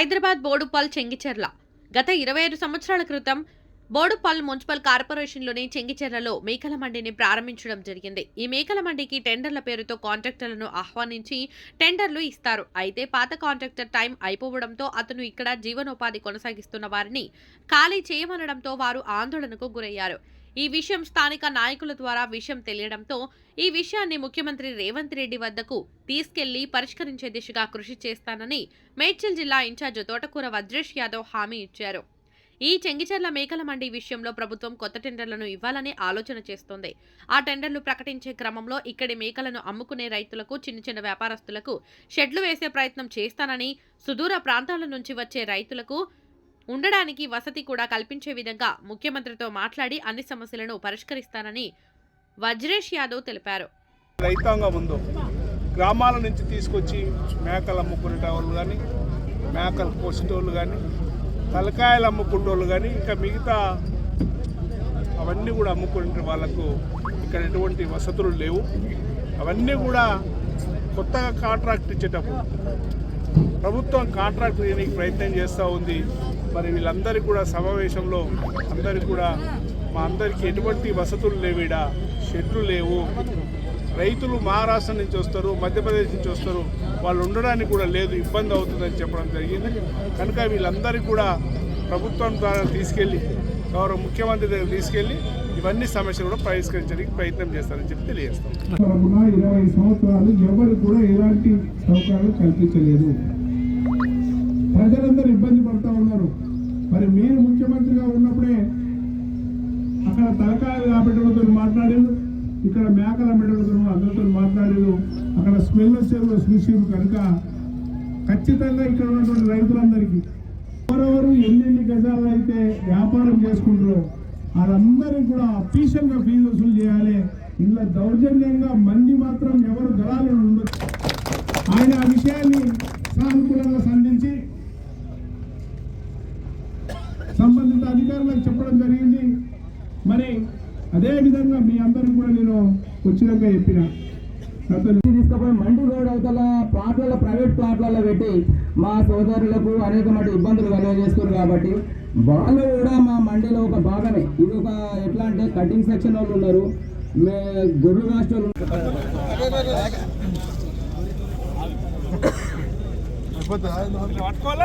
హైదరాబాద్ బోడుపాల్ చెంగిచెర్ల. గత ఇరవై ఐదు సంవత్సరాల క్రితం బోడుపాల్ మున్సిపల్ కార్పొరేషన్లోని చెంగిచెర్లలో మేకల మండిని ప్రారంభించడం జరిగింది. ఈ మేకల మండికి టెండర్ల పేరుతో కాంట్రాక్టర్లను ఆహ్వానించి టెండర్లు ఇస్తారు. అయితే పాత కాంట్రాక్టర్ టైం అయిపోవడంతో అతను ఇక్కడ జీవనోపాధి కొనసాగిస్తున్న వారిని ఖాళీ చేయమనడంతో వారు ఆందోళనకు గురయ్యారు. ఈ విషయం స్థానిక నాయకుల ద్వారా విషయం తెలియడంతో ఈ విషయాన్ని ముఖ్యమంత్రి రేవంత్ రెడ్డి వద్దకు తీసుకెళ్ళి పరిష్కరించే దిశగా కృషి చేస్తానని మేడ్చల్ జిల్లా ఇన్ఛార్జ్ తోటకూర వజ్రేష్ యాదవ్ హామీ ఇచ్చారు. ఈ చెంగిచెర్ల మేకల మండి విషయంలో ప్రభుత్వం కొత్త టెండర్లను ఇవ్వాలని ఆలోచన చేస్తోంది. ఆ టెండర్లు ప్రకటించే క్రమంలో ఇక్కడి మేకలను అమ్ముకునే రైతులకు చిన్న చిన్న వ్యాపారస్తులకు షెడ్లు వేసే ప్రయత్నం చేస్తానని సుదూర ప్రాంతాల నుంచి వచ్చే రైతులకు ఉండడానికి వసతి కూడా కల్పించే విధంగా ముఖ్యమంత్రితో మాట్లాడి అన్ని సమస్యలను పరిష్కరిస్తానని వజ్రేష్ యాదవ్ తెలిపారు. రైతాంగం ఉందో గ్రామాల నుంచి తీసుకొచ్చి మేకలు అమ్ముకునేటోళ్ళు కానీ మేకలు కోసేటోళ్ళు కానీ తలకాయలు అమ్ముకునేటోళ్ళు కానీ ఇంకా మిగతా అవన్నీ కూడా అమ్ముకునే వాళ్ళకు ఇక్కడ ఎటువంటి వసతులు లేవు. అవన్నీ కూడా కొత్తగా కాంట్రాక్ట్ ఇచ్చేటప్పుడు ప్రభుత్వం కాంట్రాక్ట్ చేయడానికి ప్రయత్నం చేస్తూ ఉంది. మరి వీళ్ళందరికీ కూడా సమావేశంలో అందరికీ కూడా మా అందరికీ ఎటువంటి వసతులు లేవిడ షెడ్లు లేవు. రైతులు మహారాష్ట్ర నుంచి వస్తారు మధ్యప్రదేశ్ నుంచి వస్తారు. వాళ్ళు ఉండడానికి కూడా లేదు ఇబ్బంది అవుతుందని చెప్పడం జరిగింది. కనుక వీళ్ళందరికీ కూడా ప్రభుత్వం ద్వారా తీసుకెళ్ళి గౌరవ ముఖ్యమంత్రి దగ్గర తీసుకెళ్ళి ఇవన్నీ సమస్యలు కూడా పరిష్కరించడానికి ప్రయత్నం చేస్తారని చెప్పి తెలియజేస్తాం. ఇరవై సంవత్సరాలు ఎవరు కూడా ఎలాంటి సౌకర్యాలు కల్పించలేదు. ప్రజలందరూ ఇబ్బంది పడుతూ ఉన్నారు. మరి మీరు ముఖ్యమంత్రిగా ఉన్నప్పుడే అక్కడ తలకాయలు కాబట్టడంతో మాట్లాడారు ఇక్కడ మేకల మెడలతో అందరితో మాట్లాడారు అక్కడ స్మెల్ వచ్చేది చూసారు కనుక ఖచ్చితంగా ఇక్కడ ఉన్నటువంటి రైతులందరికీ. ఎవరెవరు ఎన్నెన్ని గజాలు అయితే వ్యాపారం చేసుకుంటారో వాళ్ళందరికీ కూడా అఫీషియల్గా ఫీజు వసూలు చేయాలి. ఇందులో దౌర్జన్యంగా మంది మాత్రం ఎవరు దళాలు ఉండదు ఆయన ఆ విషయాన్ని సంబంధిత అధికారులకు చెప్పడం జరిగింది. మరి అదే విధంగా మీ అందరికి కూడా నేను వచ్చినాక చెప్పిన. అతను తీసుకుపోయి మండి రోడ్ అవతల ప్లాట్లలో ప్రైవేట్ ప్లాట్లలో పెట్టి మా సోదరులకు అనేక మటు ఇబ్బందులు కలుగజేస్తున్నారు కాబట్టి వాళ్ళు కూడా మా మండిలో ఒక భాగమే. ఇది ఒక ఎట్లా అంటే కటింగ్ సెక్షన్ వాళ్ళు ఉన్నారు. మే గొర్రెలు కాస్ట్ వాళ్ళు పట్టుకోవాలి?